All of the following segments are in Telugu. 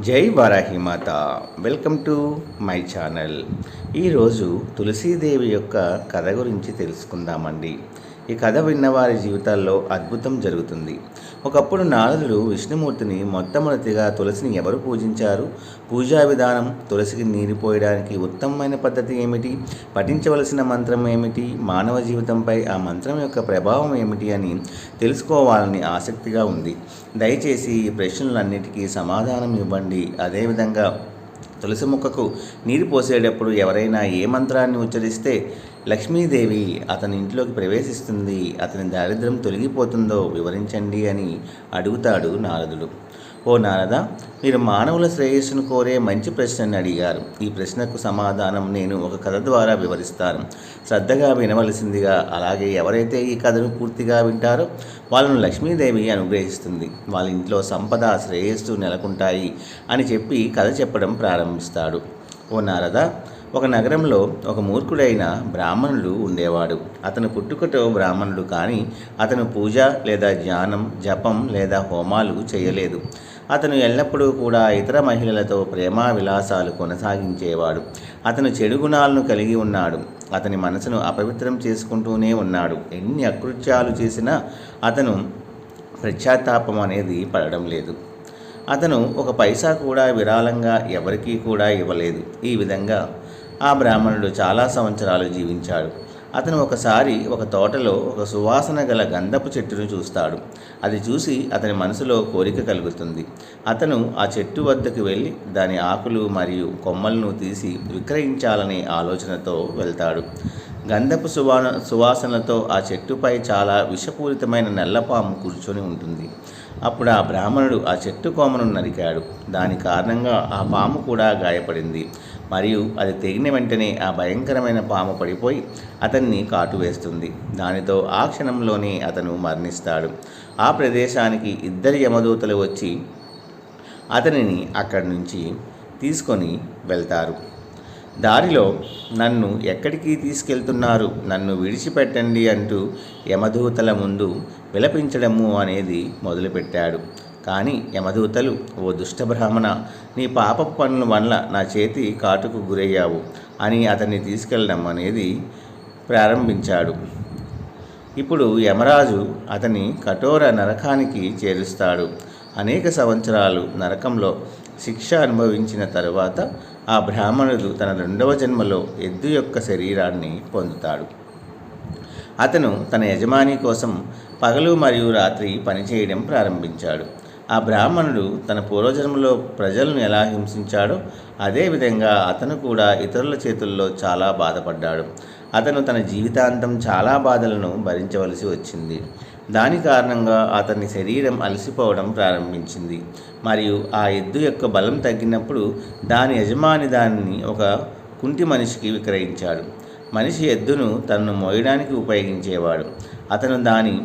జై Varahimata welcome to my channel. ఈరోజు తులసీదేవి యొక్క కథ గురించి తెలుసుకుందామండి. ఈ కథ విన్నవారి జీవితాల్లో అద్భుతం జరుగుతుంది. ఒకప్పుడు నారదుడు విష్ణుమూర్తిని మొట్టమొదటిగా తులసిని ఎవరు పూజించారు? పూజా విధానం తులసికి నీరు పోయడానికి ఉత్తమమైన పద్ధతి ఏమిటి? పఠించవలసిన మంత్రం ఏమిటి? మానవ జీవితంపై ఆ మంత్రం యొక్క ప్రభావం ఏమిటి అని తెలుసుకోవాలని ఆసక్తిగా ఉంది. దయచేసి ఈ ప్రశ్నలన్నిటికీ సమాధానం ఇవ్వండి. అదేవిధంగా తులసి మొక్కకు నీరు పోసేటప్పుడు ఎవరైనా ఏ మంత్రాన్ని ఉచ్చరిస్తే లక్ష్మీదేవి అతని ఇంట్లోకి ప్రవేశిస్తుంది అతని దారిద్ర్యం తొలగిపోతుందో వివరించండి అని అడుగుతాడు నారదుడు. ఓ నారద మీరు మానవుల శ్రేయస్సును కోరే మంచి ప్రశ్నని అడిగారు. ఈ ప్రశ్నకు సమాధానం నేను ఒక కథ ద్వారా వివరిస్తాను. శ్రద్ధగా వినవలసిందిగా అలాగే ఎవరైతే ఈ కథను పూర్తిగా వింటారో వాళ్ళను లక్ష్మీదేవి అనుగ్రహిస్తుంది. వాళ్ళ ఇంట్లో సంపద శ్రేయస్సు నెలకొంటాయి అని చెప్పి కథ చెప్పడం ప్రారంభిస్తాడు. ఓ నారద ఒక నగరంలో ఒక మూర్ఖుడైన బ్రాహ్మణుడు ఉండేవాడు. అతను పుట్టుకతో బ్రాహ్మణుడు కానీ అతను పూజ లేదా ధ్యానం జపం లేదా హోమాలు చేయలేదు. అతను ఎల్లప్పుడూ కూడా ఇతర మహిళలతో ప్రేమా విలాసాలు కొనసాగించేవాడు. అతను చెడు గుణాలను కలిగి ఉన్నాడు. అతని మనసును అపవిత్రం చేసుకుంటూనే ఉన్నాడు. ఎన్ని అకృత్యాలు చేసినా అతను ప్రత్యాతాపం అనేది పడడం లేదు. అతను ఒక పైసా కూడా విరాళంగా ఎవరికీ కూడా ఇవ్వలేదు. ఈ విధంగా ఆ బ్రాహ్మణుడు చాలా సంవత్సరాలు జీవించాడు. అతను ఒకసారి ఒక తోటలో ఒక సువాసన గల గంధపు చెట్టును చూస్తాడు. అది చూసి అతని మనసులో కోరిక కలుగుతుంది. అతను ఆ చెట్టు వద్దకు వెళ్ళి దాని ఆకులు మరియు కొమ్మలను తీసి విక్రయించాలనే ఆలోచనతో వెళ్తాడు. గంధపు సువా సువాసనతో ఆ చెట్టుపై చాలా విషపూరితమైన నల్లపాము కూర్చొని ఉంటుంది. అప్పుడు ఆ బ్రాహ్మణుడు ఆ చెట్టు కొమ్మను నరికాడు. దాని కారణంగా ఆ పాము కూడా గాయపడింది. మరియు అది తెగిన వెంటనే ఆ భయంకరమైన పాము పడిపోయి అతన్ని కాటు వేస్తుంది. దానితో ఆ క్షణంలోనే అతను మరణిస్తాడు. ఆ ప్రదేశానికి ఇద్దరు యమదూతలు వచ్చి అతనిని అక్కడి నుంచి తీసుకొని వెళ్తారు. దారిలో నన్ను ఎక్కడికి తీసుకెళ్తున్నారు? నన్ను విడిచిపెట్టండి అంటూ యమదూతల ముందు విలపించడము అనేది మొదలుపెట్టాడు. కానీ యమదూతలు ఓ దుష్ట బ్రాహ్మణ నీ పాప పనుల వల్ల నా చేతి కాటుకు గురయ్యావు అని అతన్ని తీసుకెళ్ళడం అనేది ప్రారంభించాడు. ఇప్పుడు యమరాజు అతని కఠోర నరకానికి చేరుస్తాడు. అనేక సంవత్సరాలు నరకంలో శిక్ష అనుభవించిన తరువాత ఆ బ్రాహ్మణుడు తన రెండవ జన్మలో ఎద్దు యొక్క శరీరాన్ని పొందుతాడు. అతను తన యజమాని కోసం పగలు మరియు రాత్రి పనిచేయడం ప్రారంభించాడు. ఆ బ్రాహ్మణుడు తన పూర్వజన్మలో ప్రజలను ఎలా హింసించాడో అదేవిధంగా అతను కూడా ఇతరుల చేతుల్లో చాలా బాధపడ్డాడు. అతను తన జీవితాంతం చాలా బాధలను భరించవలసి వచ్చింది. దాని కారణంగా అతని శరీరం అలసిపోవడం ప్రారంభించింది. మరియు ఆ ఎద్దు యొక్క బలం తగ్గినప్పుడు దాని యజమాని దానిని ఒక కుంటి మనిషికి విక్రయించాడు. మనిషి ఎద్దును తనను మోయడానికి ఉపయోగించేవాడు. అతను దాని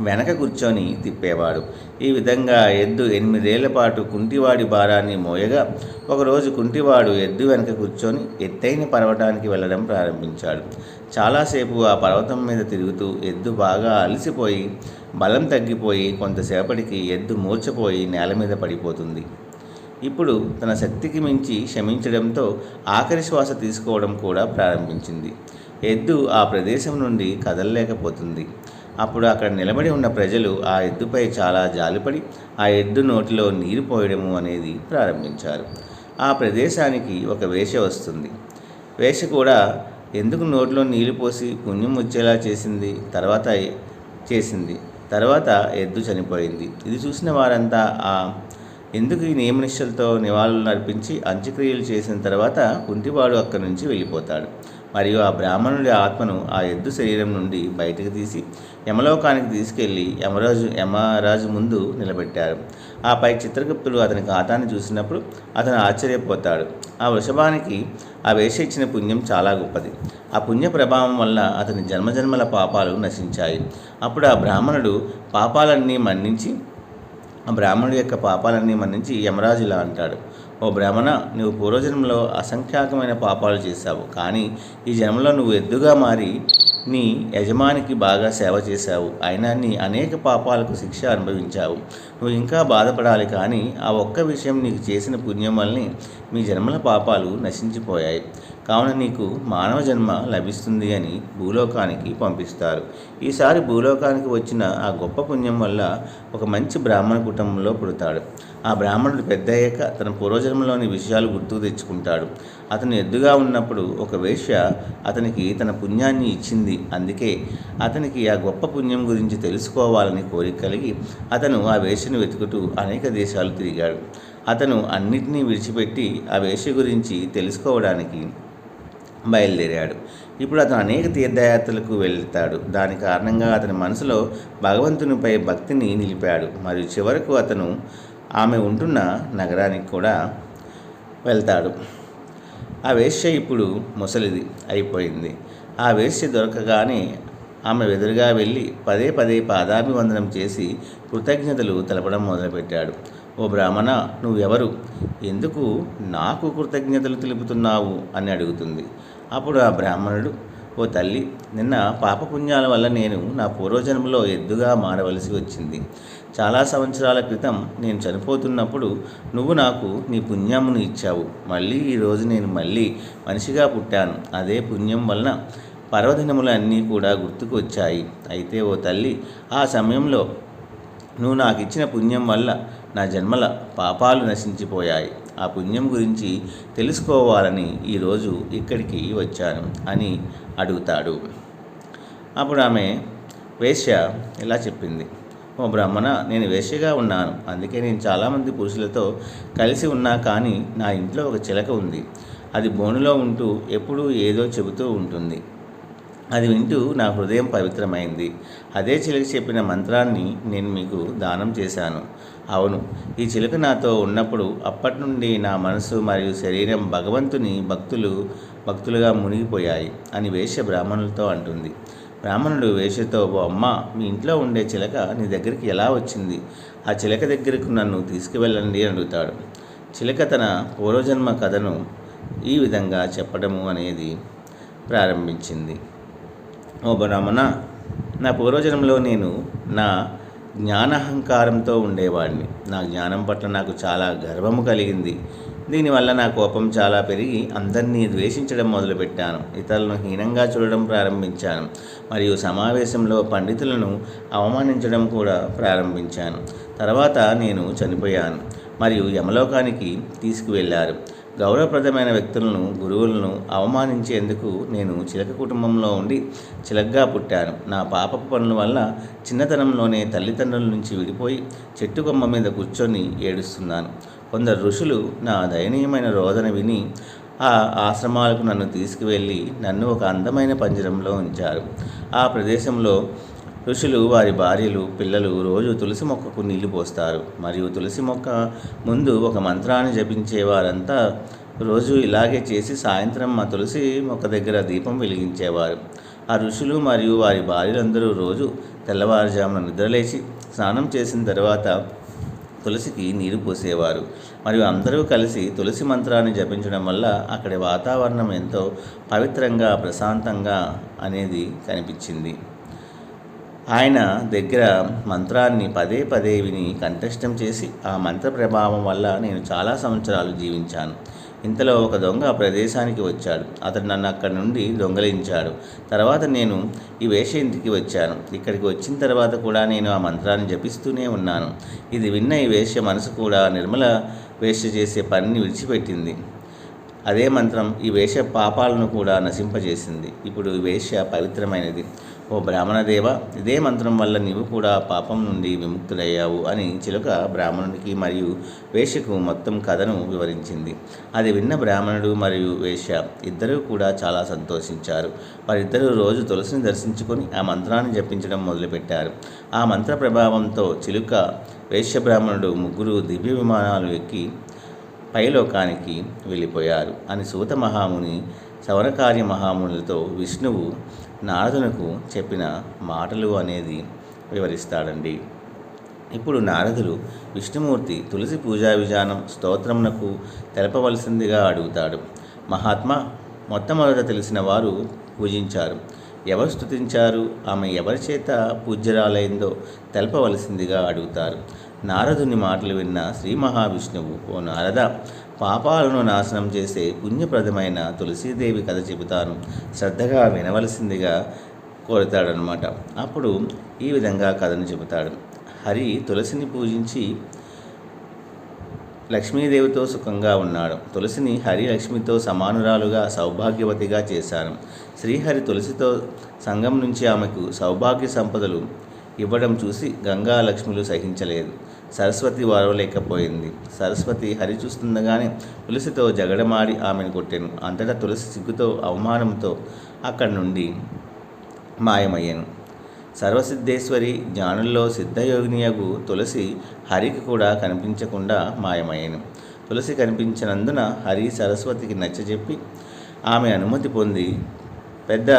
వెనక కూర్చొని తిప్పేవాడు. ఈ విధంగా ఎద్దు ఎనిమిదేళ్ళ పాటు కుంటివాడి భారాన్ని మోయగా ఒకరోజు కుంటివాడు ఎద్దు వెనక కూర్చొని ఎత్తైన పర్వతానికి వెళ్ళడం ప్రారంభించాడు. చాలాసేపు ఆ పర్వతం మీద తిరుగుతూ ఎద్దు బాగా అలసిపోయి బలం తగ్గిపోయి కొంతసేపటికి ఎద్దు మూర్చపోయి నేల మీద పడిపోతుంది. ఇప్పుడు తన శక్తికి మించి క్షమించడంతో ఆఖరి శ్వాస తీసుకోవడం కూడా ప్రారంభించింది. ఎద్దు ఆ ప్రదేశం నుండి కదలలేకపోతుంది. అప్పుడు అక్కడ నిలబడి ఉన్న ప్రజలు ఆ ఎద్దుపై చాలా జాలిపడి ఆ ఎద్దు నోటిలో నీరు పోయడము అనేది ప్రారంభించారు. ఆ ప్రదేశానికి ఒక వేష వస్తుంది. వేష కూడా ఎందుకు నోట్లో నీళ్ళు పోసి పుణ్యం వచ్చేలా చేసింది? తర్వాత చేసింది. తర్వాత ఎద్దు చనిపోయింది. ఇది చూసిన వారంతా ఆ ఎందుకు ఈ నియమనిష్టలతో నివాళులు అర్పించి అంత్యక్రియలు చేసిన తర్వాత కుంటివాడు అక్కడి నుంచి వెళ్ళిపోతాడు. మరియు ఆ బ్రాహ్మణుడి ఆత్మను ఆ ఎద్దు శరీరం నుండి బయటకు తీసి యమలోకానికి తీసుకెళ్ళి యమరాజు యమరాజు ముందు నిలబెట్టారు. ఆపై చిత్రగుప్తుడు అతని ఖాతాన్ని చూసినప్పుడు అతను ఆశ్చర్యపోతాడు. ఆ వృషభానికి ఆ వేష ఇచ్చిన పుణ్యం చాలా గొప్పది. ఆ పుణ్య ప్రభావం వల్ల అతని జన్మజన్మల పాపాలు నశించాయి. అప్పుడు ఆ బ్రాహ్మణుడు పాపాలన్నీ మన్నించి ఆ బ్రాహ్మణుడి యొక్క పాపాలన్నీ మన్నించి యమరాజులా అంటాడు. ఓ బ్రాహ్మణ నువ్వు పూర్వజన్మలో అసంఖ్యాకమైన పాపాలు చేశావు. కానీ ఈ జన్మలో నువ్వు ఎద్దుగా మారి నీ యజమానికి బాగా సేవ చేశావు. అయినా నీ అనేక పాపాలకు శిక్ష అనుభవించావు. నువ్వు ఇంకా బాధపడాలి కానీ ఆ ఒక్క విషయం నీకు చేసిన పుణ్యం వల్లనే మీ జన్మల పాపాలు నశించిపోయాయి. కావున నీకు మానవ జన్మ లభిస్తుంది అని భూలోకానికి పంపిస్తారు. ఈసారి భూలోకానికి వచ్చిన ఆ గొప్ప పుణ్యం వల్ల ఒక మంచి బ్రాహ్మణ కుటుంబంలో పుడతాడు. ఆ బ్రాహ్మణుడు పెద్ద అయ్యాక తన పూర్వజన్మలోని విషయాలు గుర్తుకు తెచ్చుకుంటాడు. అతను ఎద్దుగా ఉన్నప్పుడు ఒక వేష్య అతనికి తన పుణ్యాన్ని ఇచ్చింది. అందుకే అతనికి ఆ గొప్ప పుణ్యం గురించి తెలుసుకోవాలని కోరిక కలిగి అతను ఆ వేషను వెతుకుతూ అనేక దేశాలు తిరిగాడు. అతను అన్నిటినీ విడిచిపెట్టి ఆ వేష గురించి తెలుసుకోవడానికి బయలుదేరాడు. ఇప్పుడు అతను అనేక తీర్థయాత్రలకు వెళ్తాడు. దాని కారణంగా అతని మనసులో భగవంతునిపై భక్తిని నిలిపాడు. మరియు చివరకు అతను ఆమె ఉంటున్న నగరానికి కూడా వెళ్తాడు. ఆ వేశ్య ఇప్పుడు ముసలిది అయిపోయింది. ఆ వేశ్య దొరకగానే ఆమె ఎదురుగా వెళ్ళి పదే పదే పాదాభివందనం చేసి కృతజ్ఞతలు తెలపడం మొదలుపెట్టాడు. ఓ బ్రాహ్మణ నువ్వెవరు? ఎందుకు నాకు కృతజ్ఞతలు తెలుపుతున్నావు? అని అడుగుతుంది. అప్పుడు ఆ బ్రాహ్మణుడు ఓ తల్లి నిన్న పాపపుణ్యాల వల్ల నేను నా పూర్వజన్మలో ఎద్దుగా మారవలసి వచ్చింది. చాలా సంవత్సరాల క్రితం నేను చనిపోతున్నప్పుడు నువ్వు నాకు నీ పుణ్యమును ఇచ్చావు. మళ్ళీ ఈరోజు నేను మళ్ళీ మనిషిగా పుట్టాను. అదే పుణ్యం వలన పర్వదినములు అన్నీ కూడా గుర్తుకు వచ్చాయి. అయితే ఓ తల్లి ఆ సమయంలో నువ్వు నాకు ఇచ్చిన పుణ్యం వల్ల నా జన్మల పాపాలు నశించిపోయాయి. ఆ పుణ్యం గురించి తెలుసుకోవాలని ఈరోజు ఇక్కడికి వచ్చాను అని అడుగుతాడు. అప్పుడు ఆమె వేశ్య ఇలా చెప్పింది. ఓ బ్రాహ్మణ నేను వేశ్యగా ఉన్నాను. అందుకే నేను చాలామంది పురుషులతో కలిసి ఉన్నా కానీ నా ఇంట్లో ఒక చిలక ఉంది. అది బోనులో ఉంటూ ఎప్పుడూ ఏదో చెబుతూ ఉంటుంది. అది వింటూ నా హృదయం పవిత్రమైంది. అదే చిలుక చెప్పిన మంత్రాన్ని నేను మీకు దానం చేశాను. అవును ఈ చిలుక నాతో ఉన్నప్పుడు అప్పటి నుండి నా మనసు మరియు శరీరం భగవంతుని భక్తులు భక్తులుగా మునిగిపోయాయి అని వేష బ్రాహ్మణులతో అంటుంది. బ్రాహ్మణుడు వేషతో ఓ అమ్మ మీ ఇంట్లో ఉండే చిలక నీ దగ్గరికి ఎలా వచ్చింది? ఆ చిలక దగ్గరకు నన్ను తీసుకువెళ్ళండి అని అడుగుతాడు చిలక తన పూర్వజన్మ కథను ఈ విధంగా చెప్పడము అనేది ప్రారంభించింది. ఓ బ్రాహ్మణ నా పూర్వజన్మలో నేను నా జ్ఞానహంకారంతో ఉండేవాడిని నా జ్ఞానం పట్ల నాకు చాలా గర్వము కలిగింది. దీనివల్ల నా కోపం చాలా పెరిగి అందరినీ ద్వేషించడం మొదలుపెట్టాను. ఇతరులను హీనంగా చూడడం ప్రారంభించాను. మరియు సమావేశంలో పండితులను అవమానించడం కూడా ప్రారంభించాను. తర్వాత నేను చనిపోయాను. మరియు యమలోకానికి తీసుకువెళ్ళారు గౌరవప్రదమైన వ్యక్తులను గురువులను అవమానించేందుకు నేను చిలక కుటుంబంలో ఉండి చిలకగా పుట్టాను. నా పాప పనుల వల్ల చిన్నతనంలోనే తల్లిదండ్రుల నుంచి విడిపోయి చెట్టు కొమ్మ మీద కూర్చొని ఏడుస్తున్నాను. కొందరు ఋషులు నా దయనీయమైన రోదన విని ఆ ఆశ్రమాలకు నన్ను తీసుకువెళ్ళి నన్ను ఒక అందమైన పంజరంలో ఉంచారు. ఆ ప్రదేశంలో ఋషులు వారి భార్యలు పిల్లలు రోజు తులసి మొక్కకు నీళ్ళు పోస్తారు. మరియు తులసి మొక్క ముందు ఒక మంత్రాన్ని జపించే వారంతా రోజు ఇలాగే చేసి సాయంత్రం మా తులసి మొక్క దగ్గర దీపం వెలిగించేవారు. ఆ ఋషులు మరియు వారి భార్యలందరూ రోజు తెల్లవారుజామున నిద్రలేచి స్నానం చేసిన తర్వాత తులసికి నీరు పోసేవారు. మరియు అందరూ కలిసి తులసి మంత్రాన్ని జపించడం వల్ల అక్కడి వాతావరణం ఎంతో పవిత్రంగా ప్రశాంతంగా అనేది కనిపించింది. ఆయన దగ్గర మంత్రాన్ని పదే పదే విని కంఠస్థం చేసి ఆ మంత్ర ప్రభావం వల్ల నేను చాలా సంవత్సరాలు జీవించాను. ఇంతలో ఒక దొంగ ఆ ప్రదేశానికి వచ్చాడు. అతడు నన్ను అక్కడి నుండి దొంగలించాడు. తర్వాత నేను ఈ వేష ఇంటికి వచ్చాను. ఇక్కడికి వచ్చిన తర్వాత కూడా నేను ఆ మంత్రాన్ని జపిస్తూనే ఉన్నాను. ఇది విన్న ఈ వేష మనసు కూడా నిర్మల వేష చేసే పనిని విడిచిపెట్టింది. అదే మంత్రం ఈ వేష పాపాలను కూడా నశింపజేసింది. ఇప్పుడు ఈ వేష పవిత్రమైనది. ఓ బ్రాహ్మణదేవ ఇదే మంత్రం వల్ల నీవు కూడా పాపం నుండి విముక్తుడయ్యావు అని చిలుక బ్రాహ్మణునికి మరియు వేశ్యకు మొత్తం కథను వివరించింది. అది విన్న బ్రాహ్మణుడు మరియు వేశ్య ఇద్దరూ కూడా చాలా సంతోషించారు. వారిద్దరూ రోజు తులసిని దర్శించుకొని ఆ మంత్రాన్ని జపించడం మొదలుపెట్టారు. ఆ మంత్ర ప్రభావంతో చిలుక వేశ్య బ్రాహ్మణుడు ముగ్గురు దివ్య విమానాలు ఎక్కి పైలోకానికి వెళ్ళిపోయారు అని సూత మహాముని సవనకార్య మహామునులతో విష్ణువు నారదునకు చెప్పిన మాటలు అనేది వివరిస్తాడండి. ఇప్పుడు నారదులు విష్ణుమూర్తి తులసి పూజా విధానం స్తోత్రమునకు తెలపవలసిందిగా అడుగుతాడు. మహాత్మా మొట్టమొదట తెలిసిన వారు పూజించారు. ఎవరు స్తుతించారు? ఆమె ఎవరి చేత పూజ్యరాలైందో తెలపవలసిందిగా అడుగుతారు. నారదుని మాటలు విన్న శ్రీ మహావిష్ణువు ఓ నారద పాపాలను నాశనం చేసే పుణ్యప్రదమైన తులసీదేవి కథ చెబుతాను. శ్రద్ధగా వినవలసిందిగా కోరుతాడనమాట అప్పుడు ఈ విధంగా కథను చెబుతాడు. హరి తులసిని పూజించి లక్ష్మీదేవితో సుఖంగా ఉన్నాడు. తులసిని హరి లక్ష్మితో సమానురాలుగా సౌభాగ్యవతిగా చేశాను శ్రీహరి తులసితో సంఘం నుంచి ఆమెకు సౌభాగ్య సంపదలు ఇవ్వడం చూసి గంగాలక్ష్మిలు సహించలేదు. సరస్వతి వారవలేకపోయింది. సరస్వతి హరి చూస్తుండగానే తులసితో జగడమాడి ఆమెను కొట్టాను. అంతటా తులసి సిగ్గుతో అవమానంతో అక్కడి నుండి మాయమయ్యాను. సర్వసిద్ధేశ్వరి జ్ఞానుల్లో సిద్ధయోగినియగు తులసి హరికి కూడా కనిపించకుండా మాయమయ్యాను. తులసి కనిపించినందున హరి సరస్వతికి నచ్చజెప్పి ఆమె అనుమతి పొంది పెద్ద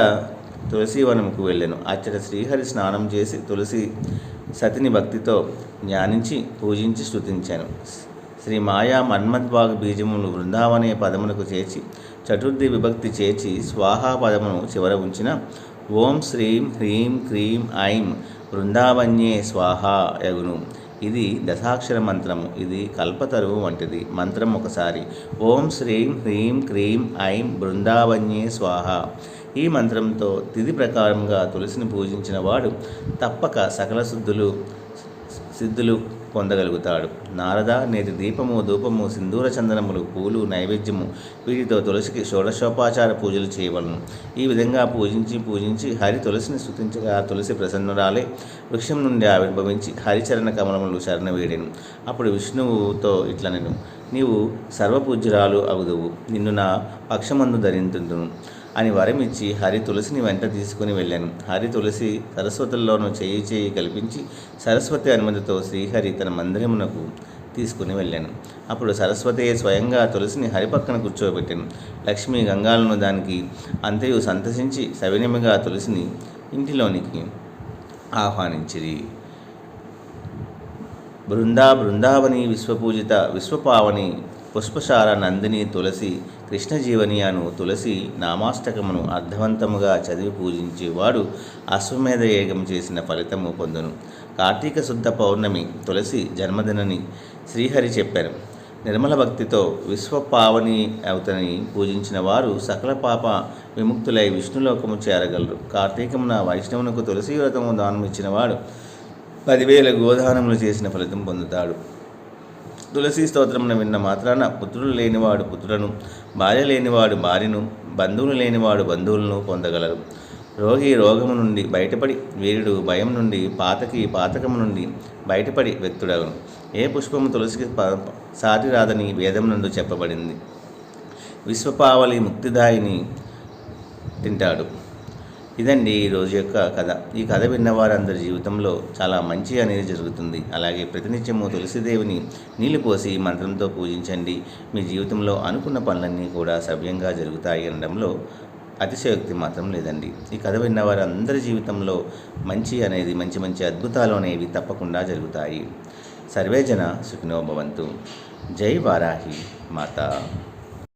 తులసీవనంకు వెళ్ళాను. అచ్చట శ్రీహరి స్నానం చేసి తులసి సతిని భక్తితో ధ్యానించి పూజించి స్థుతించాను శ్రీ మాయా మన్మద్భాగ బీజమును బృందావనే పదమునకు చేర్చి చతుర్థి విభక్తి చేర్చి స్వాహా పదమును చివర ఉంచిన ఓం శ్రీం హ్రీం క్రీం ఐం బృందావన్యే స్వాహ యగును. ఇది దశాక్షర మంత్రము ఇది కల్పతరువు వంటిది. మంత్రం ఒకసారి. ఓం శ్రీం హ్రీం క్రీం ఐం బృందావన్యే స్వాహ. ఈ మంత్రంతో తిథి ప్రకారంగా తులసిని పూజించిన వాడు తప్పక సకల శుద్ధులు సిద్ధులు పొందగలుగుతాడు. నారద నేటి దీపము ధూపము సింధూర చందనములు పూలు నైవేద్యము వీటితో తులసికి షోడశోపాచార పూజలు చేయవలను. ఈ విధంగా పూజించి పూజించి హరి తులసిని స్థుతించగా ఆ తులసి ప్రసన్నురాలే వృక్షం నుండి ఆవిర్భవించి హరిచరణ కమలములు శరణ వేడెను. అప్పుడు విష్ణువుతో ఇట్లా నేను నీవు సర్వపూజ్యురాలు అగుదువు. నిన్ను నా పక్షమందు ధరింతును. అని వరమిచ్చి హరి తులసిని వెంట తీసుకుని వెళ్ళాను. హరి తులసి సరస్వతుల్లోనూ చేయి చేయి కల్పించి సరస్వతి అనుమతితో శ్రీహరి తన మందిరమునకు తీసుకుని వెళ్ళాను. అప్పుడు సరస్వతి స్వయంగా తులసిని హరిపక్కన కూర్చోబెట్టాను. లక్ష్మి గంగాలను దానికి అంతయు సంతసించి సవినమిగా తులసిని ఇంటిలోనికి ఆహ్వానించిరి. బృందా బృందావని విశ్వపూజిత విశ్వపావని పుష్పసార నందిని తులసి కృష్ణజీవని అను తులసి నామాష్టకమును అర్థవంతముగా చదివి పూజించేవాడు అశ్వమేధ ఏగం చేసిన ఫలితము పొందును. కార్తీక శుద్ధ పౌర్ణమి తులసి జన్మదినని శ్రీహరి చెప్పారు. నిర్మల భక్తితో విశ్వపావని అవతని పూజించిన వారు సకల పాప విముక్తులై విష్ణులోకము చేరగలరు. కార్తీకమున వైష్ణవునకు తులసి వ్రతము దానం ఇచ్చినవాడు పదివేల గోదానములు చేసిన ఫలితం పొందుతాడు. తులసి స్తోత్రమును విన్న మాత్రాన పుత్రులు లేనివాడు పుత్రులను భార్య లేనివాడు భార్యను బంధువులు లేనివాడు బంధువులను పొందగలరు. రోగి రోగము నుండి బయటపడి వీరుడు భయం నుండి పాతకి పాతకము నుండి బయటపడి వ్యక్తుడగను. ఏ పుష్పము తులసికి సాటి రాదని వేదం నుండి చెప్పబడింది. విశ్వపావళి ముక్తిదాయిని తింటాడు. ఇదండి ఈ రోజు యొక్క కథ. ఈ కథ విన్న వారందరి జీవితంలో చాలా మంచి అనేది జరుగుతుంది. అలాగే ప్రతినిత్యము తులసిదేవిని నీళ్ళు పోసి మంత్రంతో పూజించండి. మీ జీవితంలో అనుకున్న పనులన్నీ కూడా సవ్యంగా జరుగుతాయి అనడంలో అతిశయోక్తి మాత్రం లేదండి. ఈ కథ విన్న వారందరి జీవితంలో మంచి అనేది మంచి మంచి అద్భుతాలు అనేవి తప్పకుండా జరుగుతాయి. సర్వేజన సుఖినో భవంతు. జై వారాహి మాత.